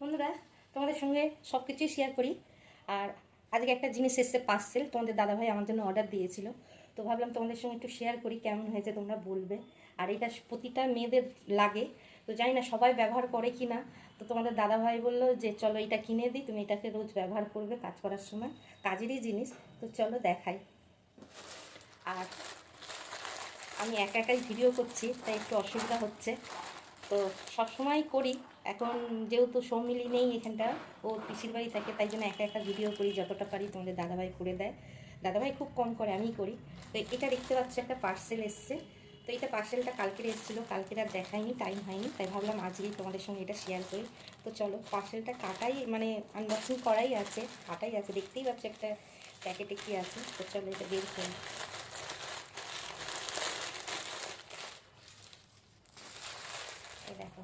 বন্ধুরা, তোমাদের সঙ্গে সব কিছুই শেয়ার করি। আর আজকে একটা জিনিস এসছে পার্সেল তোমাদের দাদাভাই আমার জন্য অর্ডার দিয়েছিল। তো ভাবলাম তোমাদের সঙ্গে একটু শেয়ার করি, কেমন হয়েছে তোমরা বলবে। আর এটা প্রতিটা মেয়েদের লাগে। তো জানি না সবাই ব্যবহার করে কি না তো তোমাদের দাদাভাই বলল যে, চলো এটা কিনে দিই, তুমি এটাকে রোজ ব্যবহার করবে কাজ করার সময়। কাজেরই জিনিস। তো চলো দেখাই। আর আমি একা একাই ভিডিও করছি, তাই একটু অসুবিধা হচ্ছে। তো সব সবসময় করি। এখন যেহেতু সৌমিলি নেই এখানটা, ও পিসির বাড়ি থাকে, তাই জন্য একা একা ভিডিও করি যতটা পারি, তোমাদের দাদাভাই করে দেয়। দাদাভাই খুব কম করে আমি করি। তো এটা দেখতে পাচ্ছি, একটা পার্সেল এসছে। তো এটা পার্সেলটা কালকের এসেছিল, কালকের আর দেখাইনি টাইম হয়নি, তাই ভাবলাম আজকেই তোমাদের সঙ্গে এটা শেয়ার করি। তো চলো পার্সেলটা কাটাই মানে আনবক্সিং করাই আছে, কাটাই আছে, দেখতেই পাচ্ছি একটা প্যাকেটে কি আছে। তো চলো এটা বের করি এই দেখো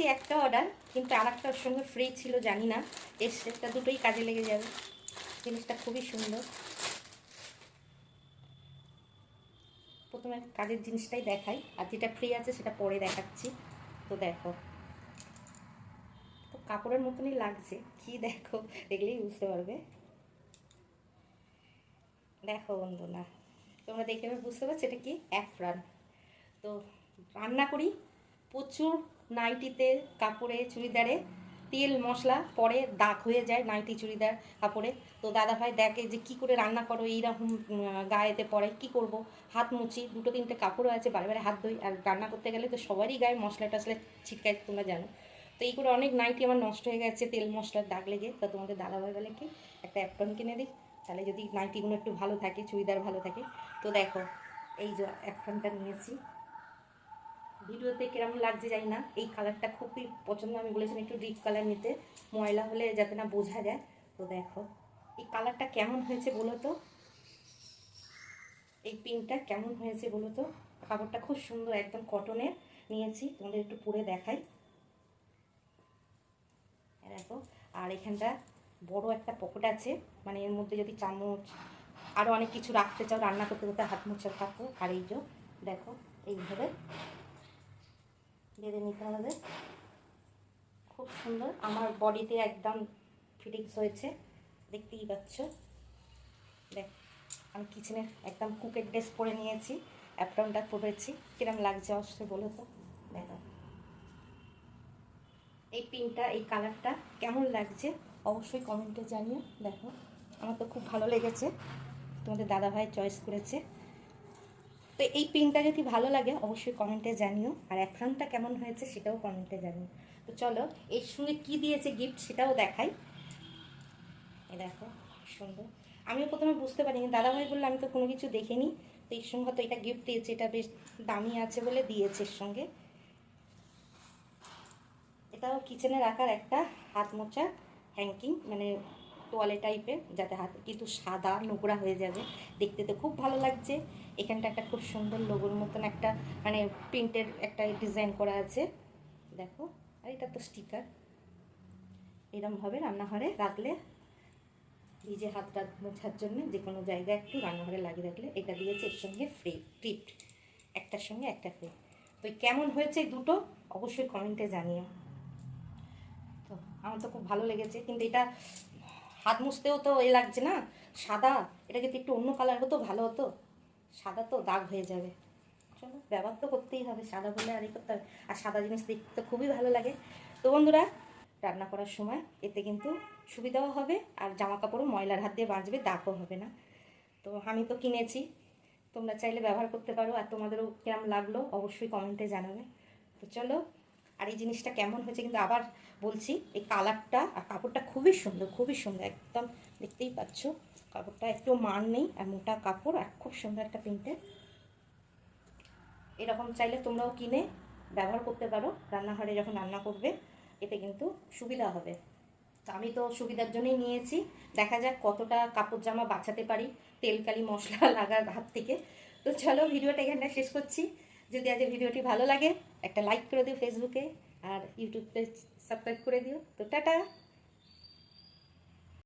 দিয়েছি একটা অর্ডার কিন্তু আর একটা সঙ্গে ফ্রি ছিল, জানি না। এসছে তা দুটোই কাজে লেগে যাবে। জিনিসটা খুবই সুন্দর। প্রথমে কাজের জিনিসটাই দেখাই। আর যেটা ফ্রি আছে, সেটা পরে দেখাচ্ছি। তো দেখো। তো কাপড়ের মতনই লাগছে। কি দেখো? দেখলেই বুঝতে পারবে। দেখো বন্ধুরা, তোমরা দেখে বুঝতে পারছ এটা কি? অ্যাফরান তো রান্না করি। প্রচুর নাইটিতে কাপড়ে চুড়িদারে তেল, মশলা, পরে দাগ হয়ে যায় নাইটি, চুড়িদার, কাপড়ে। তো দাদাভাই দেখে যে কি করে রান্না করো, এইরকম গায়েতে পরে কি করব? হাত মুছি, দুটো তিনটে কাপড়ও আছে, বারে বারে হাত ধুই। আর রান্না করতে গেলে তো সবারই গায়ে মশলা টশলা ছিটকায়, তোমরা জানো। তো এই করে অনেক নাইটি আমার নষ্ট হয়ে গেছে, তেল, মশলার দাগ লেগে। তো তোমাদের দাদাভাই বলে কি, একটা অ্যাপটন কিনে দিই। তাহলে যদি নাইটিগুলো একটু ভালো থাকে, চুড়িদার ভালো থাকে। তো দেখো, এই যে অ্যাপটনটা নিয়েছি। ভিডিওতে কীরকম লাগছে জানি না। এই কালারটা খুবই পছন্দ, আমি বলেছিলাম একটু ডিপ কালার নিতে, ময়লা হলে যাতে না বোঝা যায়। তো দেখো, এই কালারটা কেমন হয়েছে বলো তো? এই পিঙ্কটা কেমন হয়েছে বলো তো? কাপড়টা খুব সুন্দর একদম কটনের নিয়েছি, তোমাদের একটু পরে দেখাই। দেখো, আর এখানটা বড় একটা পকেট আছে মানে এর মধ্যে যদি চামচ আরও অনেক কিছু রাখতে চাও, রান্না করতে করতে হাত মোছার থাকো আর এই যে, দেখো, এইভাবে নিতে হবে। খুব সুন্দর। আমার বডিতে একদম ফিটিংস হয়েছে। দেখতেই পাচ্ছ। দেখ, আমি কিচেনের একদম কুকের ড্রেস পরে নিয়েছি, অ্যাপ্রনটা পরেছি। কিরম লাগছে অবশ্যই বলো তো। দেখো। এই পিনটা এই কালারটা কেমন লাগছে অবশ্যই কমেন্টে জানিও। দেখো, আমার তো খুব ভালো লেগেছে। তোমাদের দাদাভাই চয়েস করেছে। তো এই পিনটা যদি ভালো লাগে, অবশ্যই কমেন্টে জানিও। আর অ্যাফ্রানটা কেমন হয়েছে সেটাও কমেন্টে জানিও। তো চলো, এর সঙ্গে কি দিয়েছে গিফট সেটাও দেখাই। এই দেখো, সুন্দর। আমিও প্রথমে বুঝতে পারিনি। দাদাভাই বলল, আমি তো কোনো কিছু দেখিনি। তো এর সঙ্গে হয়তো এটা গিফট দিয়েছে, এটা বেশ দামি আছে বলে দিয়েছে এর সঙ্গে। এটাও কিচেনে রাখার একটা হাত মোচা হ্যাঙ্কিং মানে তোয়ালে টাইপের যাতে হাত কিন্তু সাদা নোংরা হয়ে যাবে। দেখতে তো খুব ভালো লাগছে। এখানটা একটা খুব সুন্দর লোগোর মতন একটা মানে প্রিন্টের একটা ডিজাইন করা আছে। দেখো, আর এটা তো স্টিকার এরমভাবে রান্নাঘরে রাখলে। নিজে হাত টাত মোছার জন্য যে কোনো জায়গায় একটু রান্নাঘরে লাগিয়ে রাখলে এটা দিয়েছে এর সঙ্গে ফ্রি টিপড একটার সঙ্গে একটা ফ্রি তো কেমন হয়েছে দুটো? অবশ্যই কমেন্টে জানিও। তো, আমার তো খুব ভালো লেগেছে। কিন্তু এটা হাত মুছতেও তো এ লাগছে না। সাদা এটা যদি একটু অন্য কালার হতো, ভালো হতো। সাদা তো দাগ হয়ে যাবে। চলো, ব্যবহার তো করতেই হবে, সাদা বলে আর করতে হবে। আর সাদা জিনিস দেখতে তো খুবই ভালো লাগে। তো বন্ধুরা, রান্না করার সময় এতে কিন্তু সুবিধাও হবে, আর জামা কাপড়ও ময়লার হাত দিয়ে বাঁচবে, দাগও হবে না। তো আমি তো কিনেছি। তোমরা চাইলে ব্যবহার করতে পারো, আর তোমাদেরও কেমন লাগল অবশ্যই কমেন্টে জানাবে। তো চলো আর এই জিনিসটা কেমন হয়েছে কিন্তু আবার বলছি, এই কালারটা আর কাপড়টা খুবই সুন্দর খুবই সুন্দর, একদম দেখতেই পাচ্ছ। কাপড়টা একটু মান নেই আর মোটা কাপড় আর খুব সুন্দর একটা প্রিন্টের। এরকম চাইলে তোমরাও কিনে ব্যবহার করতে পারো, রান্নাঘরে যখন রান্না করবে, এতে কিন্তু সুবিধা হবে। তো আমি তো সুবিধার জন্যই নিয়েছি। দেখা যাক কতটা কাপড় জামা বাঁচাতে পারি তেল কালি মশলা লাগার হাত থেকে। তো চলো, ভিডিওটা এখানে শেষ করছি। যদি আজ ভিডিওটি ভালো লাগে, একটা লাইক করে দিও ফেসবুকে আর ইউটিউবে সাবস্ক্রাইব করে দিও। তো টাটা!